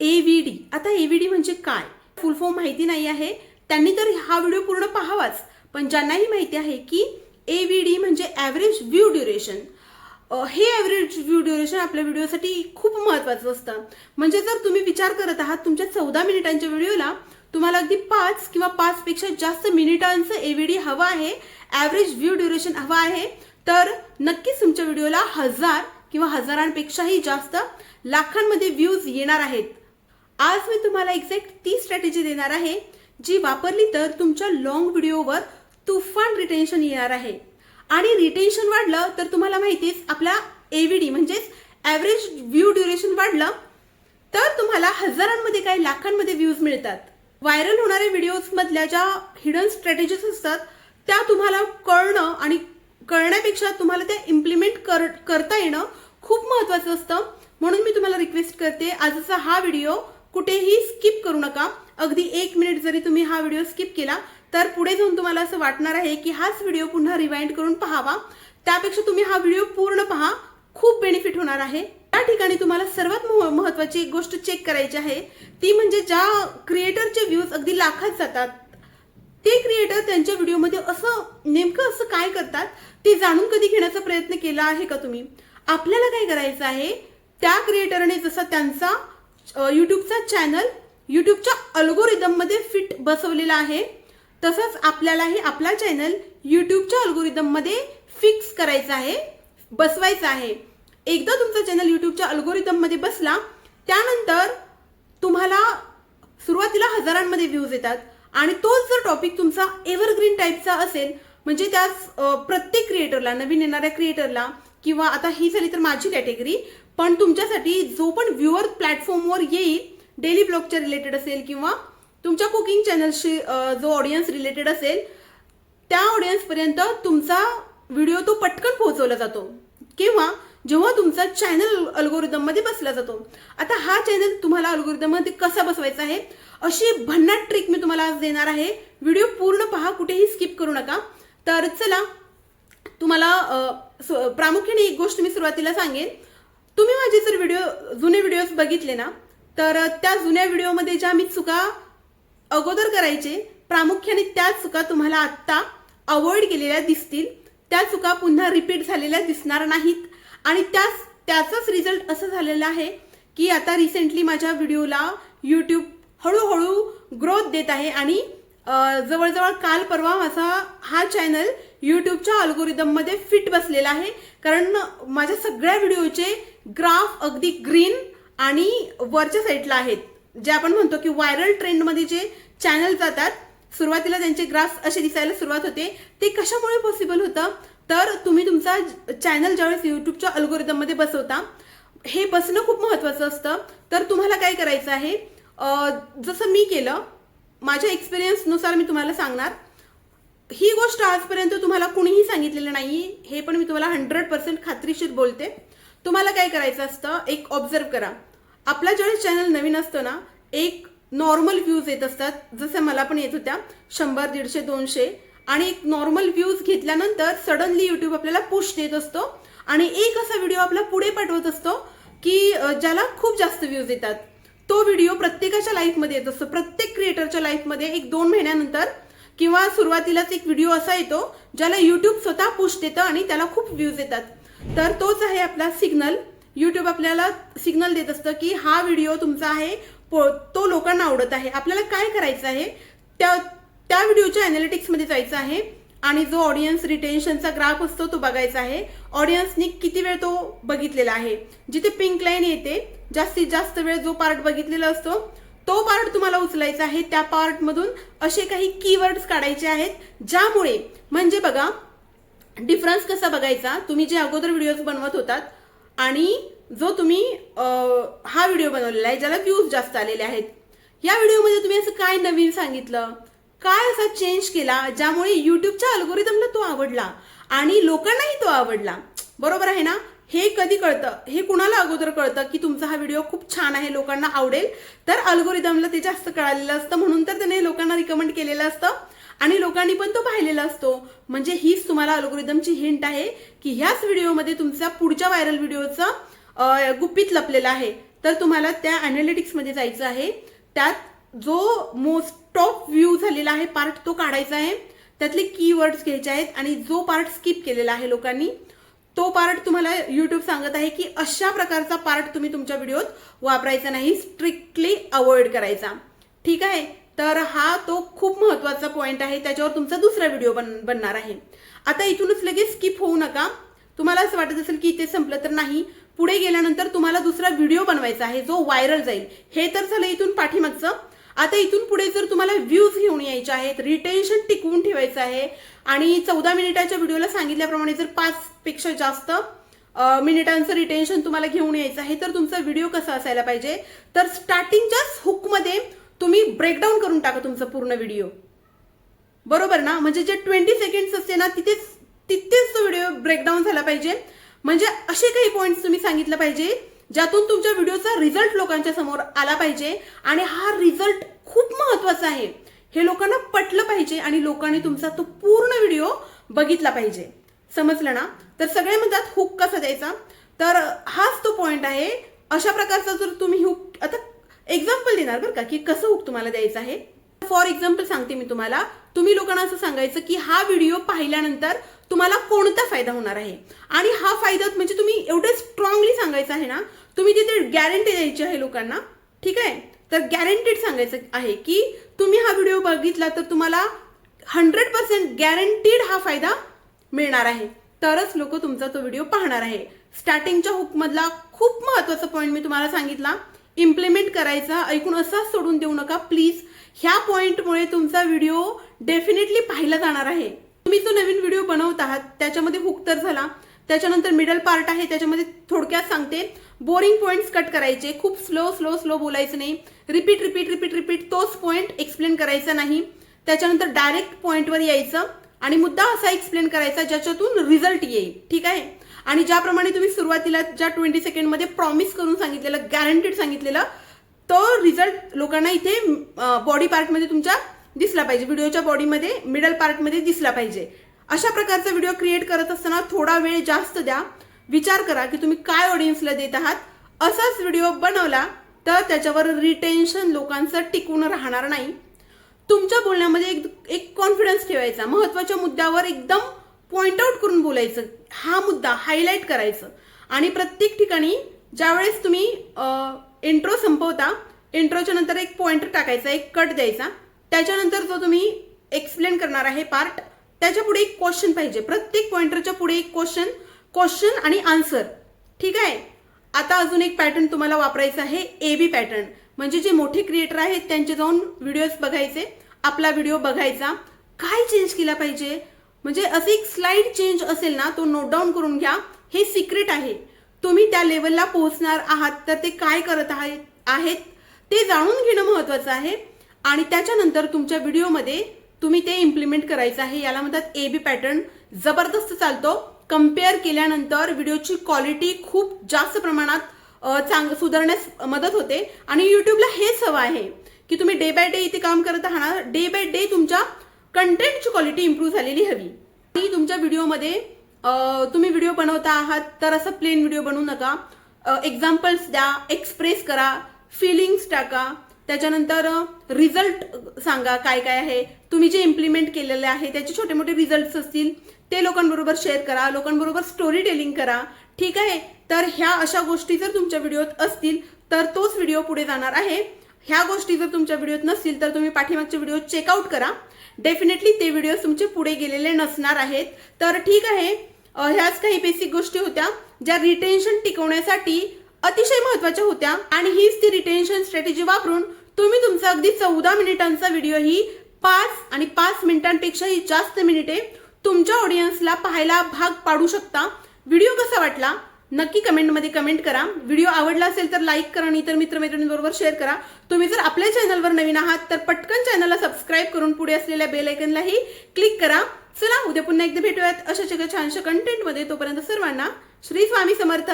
ए V D आता ए V D म्हणजे काय? फुल फॉर्म माहिती नाही आहे. त्यांनी तर हा व्हिडिओ पूर्ण पाहावाच. पण ज्यांनाही माहिती आहे की ए व्ही डी म्हणजे ॲव्हरेज व्ह्यू ड्युरेशन हे ॲव्हरेज व्ह्यू ड्युरेशन आपल्या व्हिडिओसाठी खूप महत्त्वाचं असतं. म्हणजे जर तुम्ही विचार करत आहात तुमच्या चौदा मिनिटांच्या व्हिडिओला तुम्हाला अगदी पाच किंवा पाचपेक्षा जास्त मिनिटांचं ए व्ही डी हवं आहे ॲव्हरेज व्ह्यू ड्युरेशन हवं आहे तर नक्कीच तुमच्या व्हिडिओला हजार किंवा हजारांपेक्षाही जास्त लाखांमध्ये व्ह्यूज येणार आहेत. आज मी तुम्हाला एक्झॅक्ट ती स्ट्रॅटेजी देणार आहे जी वापरली तर तुमच्या लॉंग व्हिडिओवर तुफान रिटेन्शन येणार आहे. आणि रिटेन्शन वाढलं तर तुम्हाला माहितीच आपला एव्हीडी म्हणजेच ॲव्हरेज व्ह्यू ड्युरेशन वाढलं तर तुम्हाला हजारांमध्ये काही लाखांमध्ये व्ह्यूज मिळतात. व्हायरल होणाऱ्या व्हिडिओजमधल्या ज्या हिडन स्ट्रॅटेजीज असतात त्या तुम्हाला कळणं आणि कळण्यापेक्षा तुम्हाला त्या इम्प्लिमेंट कर करता येणं खूप महत्त्वाचं असतं. म्हणून मी तुम्हाला रिक्वेस्ट करते आजचा हा व्हिडिओ कुठेही स्किप करू नका. अगदी एक मिनिट जरी तुम्ही हा व्हिडिओ स्किप केला तर पुढे जाऊन तुम्हाला असं वाटणार आहे की हाच व्हिडिओ पुन्हा रिवाइंड करून पहावा. त्यापेक्षा तुम्ही हा व्हिडिओ पूर्ण पहा. खूप बेनिफिट होणार आहे. त्या ठिकाणी तुम्हाला सर्वात महत्वाची एक गोष्ट चेक करायची आहे. ती म्हणजे ज्या क्रिएटरचे व्ह्यूज अगदी लाखात जातात ते क्रिएटर त्यांच्या व्हिडिओमध्ये असं नेमकं असं काय करतात ते जाणून कधी घेण्याचा प्रयत्न केला आहे का तुम्ही? आपल्याला काय करायचं आहे? त्या क्रिएटरने जसा त्यांचा यूट्यूबचा चॅनल यूट्यूबच्या अल्गोरिदममध्ये फिट बसवलेला आहे. तसंच आपल्यालाही आपला चॅनल यूट्यूबच्या अल्गोरिदममध्ये फिक्स करायचा आहे बसवायचा आहे. एकदा तुमचा चॅनल यूट्यूबच्या अल्गोरिदममध्ये बसला त्यानंतर तुम्हाला सुरुवातीला हजारांमध्ये व्ह्यूज येतात. आणि तोच जर टॉपिक तुमचा एव्हरग्रीन टाईपचा असेल म्हणजे त्याच प्रत्येक क्रिएटरला नवीन येणाऱ्या क्रिएटरला किंवा आता ही झाली तर माझी कॅटेगरी पण तुमच्यासाठी जो पण व्ह्युअर प्लॅटफॉर्मवर येईल डेली ब्लॉगच्या रिलेटेड असेल किंवा तुमच्या कुकिंग चॅनलशी जो ऑडियन्स रिलेटेड असेल त्या ऑडियन्सपर्यंत तुमचा व्हिडिओ तो पटकन पोहोचवला जातो. किंवा जेव्हा तुमचा चॅनल अल्गोरिदममध्ये बसला जातो. आता हा चॅनल तुम्हाला अल्गोरिदममध्ये कसा बसवायचा आहे? अशी भन्नाट ट्रिक मी तुम्हाला आज देणार आहे. व्हिडिओ पूर्ण पहा कुठेही स्किप करू नका. तर चला तुम्हाला प्रामुख्याने एक गोष्ट मी सुरुवातीला सांगेन. तुम्ही माझे जर व्हिडिओ जुने व्हिडिओज बघितले ना तर त्या जुन्या व्हिडिओमध्ये ज्या मी चुका अगोदर करायचे प्रामुख्याने त्या चुका तुम्हाला आत्ता अवॉइड केलेल्या दिसतील. त्या चुका पुन्हा रिपीट झालेल्या दिसणार नाहीत. आणि त्याच त्याचाच रिझल्ट असं झालेला आहे की आता रिसेंटली माझ्या व्हिडिओला यूट्यूब हळूहळू ग्रोथ देत आहे आणि जवळजवळ काल परवा माझा हा चॅनल यूट्यूबच्या अल्गोरिदममध्ये फिट बसलेला आहे. कारण माझ्या सगळ्या व्हिडिओचे ग्राफ अगदी ग्रीन आणि वरच्या साईडला आहेत. जे आपण म्हणतो की व्हायरल ट्रेंडमध्ये जे चॅनल जातात सुरुवातीला त्यांचे ग्राफ असे दिसायला सुरुवात होते. ते कशामुळे पॉसिबल होतं? तर तुम्ही तुमचा चॅनल ज्यावेळेस युट्यूबच्या अल्गोरिदममध्ये बसवता हे बसणं खूप महत्वाचं असतं. तर तुम्हाला काय करायचं आहे? जसं मी केलं माझ्या एक्सपिरियन्सनुसार मी तुम्हाला सांगणार. ही गोष्ट आजपर्यंत तुम्हाला कुणीही सांगितलेलं नाही हे पण मी तुम्हाला हंड्रेड पर्सेंट खात्रीशीर बोलते. तुम्हाला काय करायचं असतं? एक ऑब्झर्व करा. आपला ज्यावेळेस चॅनल नवीन असतो ना एक नॉर्मल व्ह्यूज येत असतात. जसं मला पण येत होत्या शंभर दीडशे दोनशे. आणि एक नॉर्मल व्ह्यूज घेतल्यानंतर सडनली युट्यूब आपल्याला पुश देत असतो. आणि एक असा व्हिडिओ आपला पुढे पाठवत असतो की ज्याला खूप जास्त व्ह्यूज येतात. तो व्हिडिओ प्रत्येकाच्या लाईफमध्ये येत असतो. प्रत्येक क्रिएटरच्या लाईफमध्ये एक दोन महिन्यानंतर किंवा सुरुवातीलाच एक व्हिडिओ असा येतो ज्याला युट्यूब स्वतः पुश देतं आणि त्याला खूप व्ह्यूज येतात. तर तोच आहे आपला सिग्नल. युट्यूब आपल्याला सिग्नल देत असतं की हा व्हिडिओ तुमचा आहे पो- तो लोकांना आवडत आहे. आपल्याला काय करायचं आहे? त्या त्या व्हिडिओच्या अॅनालिटिक्समध्ये जायचं आहे आणि जो ऑडियन्स रिटेन्शनचा ग्राफ असतो तो बघायचा आहे. ऑडियन्सनी किती वेळ तो बघितलेला आहे? जिथे पिंक लाईन येते जास्तीत जास्त वेळ जो पार्ट बघितलेला असतो तो पार्ट तुम्हाला उचलायचा आहे. त्या पार्टमधून असे काही कीवर्ड्स काढायचे आहेत ज्यामुळे म्हणजे बघा डिफरन्स कसा बघायचा? तुम्ही जे अगोदर व्हिडिओज बनवत होतात आणि जो तुम्ही हा व्हिडिओ बनवलेला आहे ज्याला व्ह्यूज जास्त आलेले आहेत या व्हिडिओमध्ये तुम्ही असं काय नवीन सांगितलं? काय असा चेंज केला ज्यामुळे युट्यूबच्या अल्गोरिदमला तो आवडला आणि लोकांनाही तो आवडला? बरोबर आहे ना? हे कधी कळतं? हे कुणाला अगोदर कळतं की तुमचा हा व्हिडिओ खूप छान आहे लोकांना आवडेल? तर अल्गोरिदमला ते जास्त कळालेलं असतं म्हणून तर त्याने लोकांना रिकमेंड केलेलं असतं. आणि लोकांनी पण तो पाहिलेला असतो. म्हणजे हीच तुम्हाला अल्गोरिदमची हिंट आहे की ह्याच व्हिडिओमध्ये तुमचा पुढच्या व्हायरल व्हिडिओचा गुपित लपलेलं आहे. तर तुम्हाला त्या अनालिटिक्समध्ये जायचं आहे. त्यात जो मोस्ट टॉप व्ह्यू झालेला आहे पार्ट तो काढायचा आहे. त्यातले कीवर्ड्स घ्यायचे आहेत आणि जो पार्ट स्किप केलेला आहे लोकांनी तो पार्ट तुम्हाला युट्यूब सांगत आहे की अशा प्रकारचा पार्ट तुम्ही तुमच्या व्हिडिओत वापरायचा नाही. स्ट्रिक्टली अवॉइड करायचा. ठीक आहे? तर हा तो खूप महत्त्वाचा पॉइंट आहे त्याच्यावर तुमचा दुसरा व्हिडिओ बन बनणार आहे. आता इथूनच लगेच स्किप होऊ नका. तुम्हाला असं वाटत असेल की इथे संपलं तर नाही पुढे गेल्यानंतर तुम्हाला दुसरा व्हिडिओ बनवायचा आहे जो व्हायरल जाईल. हे तर झालं इथून पाठीमागचं. आता इथून पुढे जर तुम्हाला व्ह्यूज घेऊन यायचे आहेत रिटेन्शन टिकवून ठेवायचं आहे आणि चौदा मिनिटाच्या व्हिडिओला सांगितल्याप्रमाणे जर पाचपेक्षा जास्त मिनिटांचं रिटेन्शन तुम्हाला घेऊन यायचं आहे तर तुमचा व्हिडिओ कसा असायला पाहिजे? तर स्टार्टिंगच्याच ब्रेकडाऊन करून टाका तुमचा पूर्ण व्हिडिओ बरोबर ना? म्हणजे जे ट्वेंटी सेकंड्स असते ना तिथेच तिथेच तो व्हिडिओ ब्रेकडाऊन झाला पाहिजे. म्हणजे असे काही पॉईंट्स तुम्ही सांगितलं पाहिजे ज्यातून तुमच्या व्हिडिओचा रिझल्ट लोकांच्या समोर आला पाहिजे आणि हा रिझल्ट खूप महत्त्वाचा आहे. हे लोकांना पटलं पाहिजे आणि लोकांनी तुमचा तो पूर्ण व्हिडिओ बघितला पाहिजे. समजलं ना? तर सगळे म्हणतात हुक कसा द्यायचा तर हाच तो पॉईंट आहे. अशा प्रकारचा जर तुम्ही हुक आता एक्झाम्पल देणार बरं का की कसं हुक तुम्हाला द्यायचं आहे? फॉर एक्झाम्पल सांगते मी तुम्हाला तुम्ही लोकांना असं सांगायचं की हा व्हिडिओ पाहिल्यानंतर तुम्हाला कोणता फायदा होणार आहे? आणि हा फायदा म्हणजे तुम्ही एवढे स्ट्रॉंगली सांगायचं आहे ना तुम्ही तिथे गॅरंटी द्यायची आहे लोकांना ठीक आहे? तर गॅरंटीड सांगायचं आहे की तुम्ही हा व्हिडिओ बघितला तर तुम्हाला हंड्रेड पर्सेंट गॅरंटीड हा फायदा मिळणार आहे. तरच लोक तुमचा तो व्हिडिओ पाहणार आहे. स्टार्टिंगच्या हुकमधला खूप महत्त्वाचा पॉईंट मी तुम्हाला सांगितला. इम्प्लिमेंट करायचा ऐकून असाच सोडून देऊ नका. प्लीज ह्या पॉईंटमुळे तुमचा व्हिडिओ डेफिनेटली पाहिला जाणार आहे. तुम्ही जो नवीन व्हिडिओ बनवत आहात त्याच्यामध्ये हुक तर झाला. त्याच्यानंतर मिडल पार्ट आहे त्याच्यामध्ये थोडक्यात सांगते. बोरिंग पॉइंट्स कट करायचे. खूप स्लो स्लो स्लो बोलायचं नाही. रिपीट रिपीट रिपीट रिपीट तोच पॉइंट एक्सप्लेन करायचा नाही. त्याच्यानंतर डायरेक्ट पॉइंटवर यायचं. आणि मुद्दा असा एक्सप्लेन करायचा ज्याच्यातून रिझल्ट येईल. ठीक आहे? आणि ज्याप्रमाणे तुम्ही सुरुवातीला ज्या ट्वेंटी सेकंडमध्ये प्रॉमिस करून सांगितलेलं गॅरंटीड सांगितलेलं तो रिझल्ट लोकांना इथे बॉडी पार्टमध्ये तुमच्या दिसला पाहिजे. व्हिडिओच्या बॉडीमध्ये मिडल पार्टमध्ये दिसला पाहिजे. अशा प्रकारचा व्हिडिओ क्रिएट करत असताना थोडा वेळ जास्त द्या. विचार करा की तुम्ही काय ऑडियन्सला देत आहात. असाच व्हिडिओ बनवला तर त्याच्यावर रिटेन्शन लोकांचं टिकून राहणार नाही. तुमच्या बोलण्यामध्ये एक एक कॉन्फिडन्स ठेवायचा. महत्त्वाच्या मुद्द्यावर एकदम पॉइंट आउट करून बोलायचं. हा मुद्दा हायलाईट करायचं. आणि प्रत्येक ठिकाणी ज्यावेळेस तुम्ही इंट्रो संपवता इंट्रोच्या नंतर एक पॉइंटर टाकायचा एक कट द्यायचा. त्याच्यानंतर जो तुम्ही एक्सप्लेन करणार आहे पार्ट त्याच्या पुढे एक क्वेश्चन पाहिजे. प्रत्येक पॉइंटरच्या पुढे एक क्वेश्चन क्वेश्चन आणि आन्सर ठीक आहे? आता अजून एक पॅटर्न तुम्हाला वापरायचा आहे ए बी पॅटर्न म्हणजे जे मोठे क्रिएटर आहेत त्यांचे जाऊन व्हिडिओज बघायचे. आपला व्हिडिओ बघायचा. काय चेंज केला पाहिजे? म्हणजे असे एक स्लाईड चेंज असेल ना तो नोट डाऊन करून घ्या. हे सिक्रेट आहे. तुम्ही त्या लेवलला पोहोचणार आहात तर ते काय करत आहे- आहेत ते जाणून घेणं महत्वाचं आहे. आणि त्याच्यानंतर तुमच्या व्हिडिओमध्ये तुम्ही ते इम्प्लिमेंट करायचं आहे. याला म्हणतात ए बी पॅटर्न जबरदस्त चालतो. कंपेअर केल्यानंतर व्हिडिओची क्वालिटी खूप जास्त प्रमाणात चांग सुधारण्यास मदत होते. आणि युट्यूबला हेच हवं आहे की तुम्ही डे बाय डे इथे काम करत आहात डे बाय डे तुमच्या कंटेंटची क्वालिटी इम्प्रूव्ह झालेली हवी. आणि तुमच्या व्हिडिओमध्ये तुम्ही व्हिडिओ बनवता आहात तर असं प्लेन व्हिडिओ बनवू नका. एक्झाम्पल्स द्या एक्सप्रेस करा फिलिंग्स टाका. त्याच्यानंतर रिझल्ट सांगा काय काय आहे. तुम्ही जे इम्प्लिमेंट केलेले आहे त्याचे छोटे मोठे रिझल्ट्स असतील ते लोकांबरोबर शेअर करा लोकांबरोबर स्टोरी टेलिंग करा. ठीक आहे? तर ह्या अशा गोष्टी जर तुमच्या व्हिडिओत असतील तर तोच व्हिडिओ पुढे जाणार आहे. ह्या गोष्टी जर तुमच्या व्हिडिओत नसतील तर तुम्ही पाठीमागचे व्हिडिओ चेकआउट करा. डेफिनेटली ते व्हिडिओ तुमचे पुढे गेलेले नसणार आहेत. तर ठीक आहे. ह्याच काही बेसिक गोष्टी होत्या ज्या रिटेन्शन टिकवण्यासाठी अतिशय महत्त्वाच्या होत्या. आणि हीच ती रिटेन्शन स्ट्रॅटेजी वापरून तुम्ही तुमचा अगदी चौदा मिनिटांचा व्हिडिओ ही पाच आणि पाच मिनिटांपेक्षाही जास्त मिनिटे तुमच्या ऑडियन्सला पाहायला भाग पाडू शकता. व्हिडिओ कसा वाटला? नक्की कमेंटमध्ये कमेंट करा. व्हिडिओ आवडला असेल तर लाईक करा आणि इतर मित्रमैत्रिणींबरोबर शेअर करा. तुम्ही जर आपल्या चॅनलवर नवीन आहात तर पटकन चॅनलला सबस्क्राईब करून पुढे असलेल्या बेल आयकनलाही क्लिक करा. चला उद्या पुन्हा एकदा भेटूयात. अशाच एका छानशा कंटेंटमध्ये तोपर्यंत सर्वांना श्री स्वामी समर्थ.